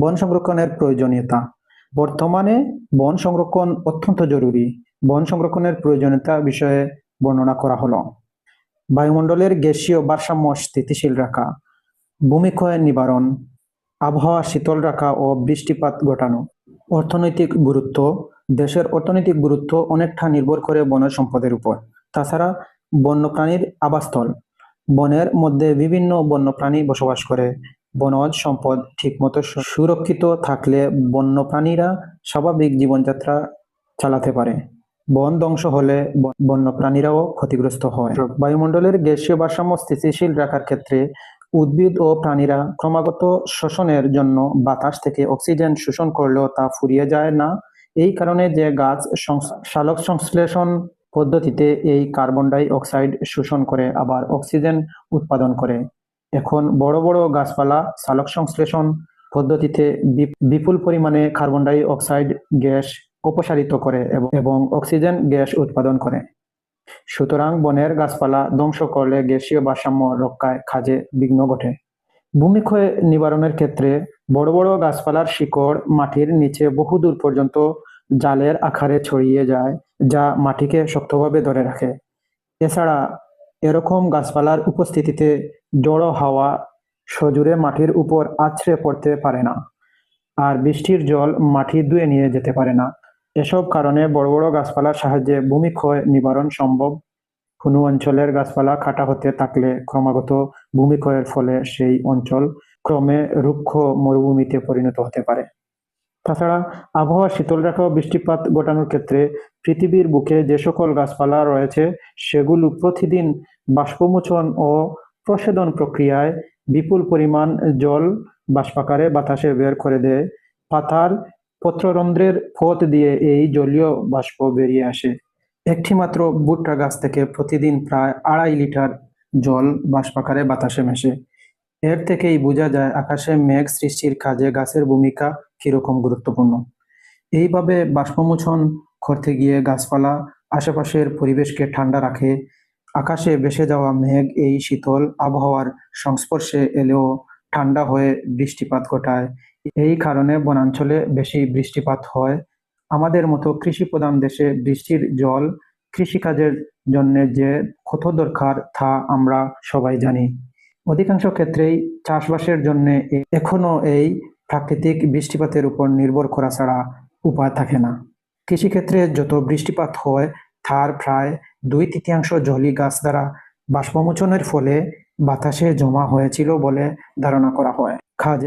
বন সংরক্ষণের প্রয়োজনীয়তা। বর্তমানে বন সংরক্ষণ অত্যন্ত জরুরি। বন সংরক্ষণের প্রয়োজনীয়তা বিষয়ে বর্ণনা করা হলো। বায়ুমণ্ডলের গ্যাসীয় ভারসাম্য স্থিতিশীল রাখা, ভূমিক্ষয় নিবারণ, আবহাওয়া শীতল রাখা ও বৃষ্টিপাত ঘটানো। অর্থনৈতিক গুরুত্ব, দেশের অর্থনৈতিক গুরুত্ব অনেকটা নির্ভর করে বন সম্পদের উপর। তাছাড়া বন্যপ্রাণীর আবাসস্থল, বনের মধ্যে বিভিন্ন বন্যপ্রাণী বসবাস করে। বনজ সম্পদ ঠিকমতো সুরক্ষিত থাকলে বন্যপ্রাণীরা স্বাভাবিক জীবনযাত্রা চালাতে পারে। বন ধ্বংস হলে বন্যপ্রাণীরাও ক্ষতিগ্রস্ত হয়। বায়ুমণ্ডলের গ্যাসীয় ভারসাম্য স্থিতিশীল রাখার ক্ষেত্রে উদ্ভিদ ও প্রাণীরা ক্রমাগত শোষণের জন্য বাতাস থেকে অক্সিজেন শোষণ করলেও তা ফুরিয়ে যায় না। এই কারণে যে গাছ সালোক সংশ্লেষণ পদ্ধতিতে এই কার্বন ডাই অক্সাইড শোষণ করে আবার অক্সিজেন উৎপাদন করে। এখন বড় বড় গাছপালা, সালক সংশ্লেষণ পদ্ধতিতে বিপুল পরিমাণে কার্বন ডাই অক্সাইড গ্যাস অপসারিত করে এবং- এবং অক্সিজেন গ্যাস উৎপাদন করে। সুতরাং বনের গাছপালা ধ্বংস করলে গ্যাসীয় ভারসাম্য রক্ষায় কাজে বিঘ্ন ঘটে। ভূমিক্ষয় নিবারণের ক্ষেত্রে বড় বড় গাছপালার শিকড় মাটির নিচে বহুদূর পর্যন্ত জালের আকারে ছড়িয়ে যায়, যা মাটিকে শক্তভাবে ধরে রাখে। এছাড়া এরকম গাছপালার উপস্থিতিতে জড়ো হাওয়া সজুরে মাটির উপর আছড়ে পড়তে পারে না। আর বৃষ্টির জল মাটি ধুয়ে নিয়ে যেতে পারে না। এসব কারণে বড় বড় গাছপালার সাহায্যে ভূমিক্ষয় নিবারণ সম্ভব। কোনো অঞ্চলের গাছপালা কাটা হতে থাকলে ক্রমাগত ভূমিক্ষয়ের ফলে সেই অঞ্চল ক্রমে রুক্ষ মরুভূমিতে পরিণত হতে পারে। তাছাড়া আবহাওয়া শীতল রাখা বৃষ্টিপাত ঘটানোর ক্ষেত্রে পৃথিবীর বুকে যে সকল গাছপালা রয়েছে, সেগুলো প্রতিদিন বাষ্পমোচন ও প্রসেদন প্রক্রিয়ায় বিপুল পরিমাণ জল বাষ্পাকারে বাতাসে বের করে দেয়। পাতার পত্ররন্ধ্রের পথ দিয়ে এই জলীয় বাষ্প বেরিয়ে আসে। একটি মাত্র ভুট্টা গাছ থেকে প্রতিদিন প্রায় আড়াই লিটার জল বাষ্পাকারে বাতাসে মেশে। এর থেকেই বোঝা যায় আকাশে মেঘ সৃষ্টির কাজে গাছের ভূমিকা কীরকম গুরুত্বপূর্ণ। এইভাবে বাষ্পমোচন করতে গিয়ে গাছপালা, আশেপাশের পরিবেশকে ঠান্ডা রাখে, আকাশে ভেসে যাওয়া মেঘ এই শীতল আবহাওয়ার সংস্পর্শে এলেও ঠান্ডা হয়ে বৃষ্টিপাত ঘটায়। এই কারণে বনাঞ্চলে বেশি বৃষ্টিপাত হয়। আমাদের মতো কৃষি প্রধান দেশে বৃষ্টির জল কৃষিকাজের জন্য যে কত দরকার তা আমরা সবাই জানি। অধিকাংশ ক্ষেত্রেই চাষবাসের জন্য এখনও এই প্রাকৃতিক বৃষ্টিপাতের উপর নির্ভর করা ছাড়া উপায় থাকে না। কৃষিক্ষেত্রে যত বৃষ্টিপাত হয়, তার প্রায় দুই তৃতীয়াংশ জলি গাছ দ্বারা বাষ্পমোচনের ফলে বাতাসে জমা হয়েছিল বলে ধারণা করা হয়। কাজে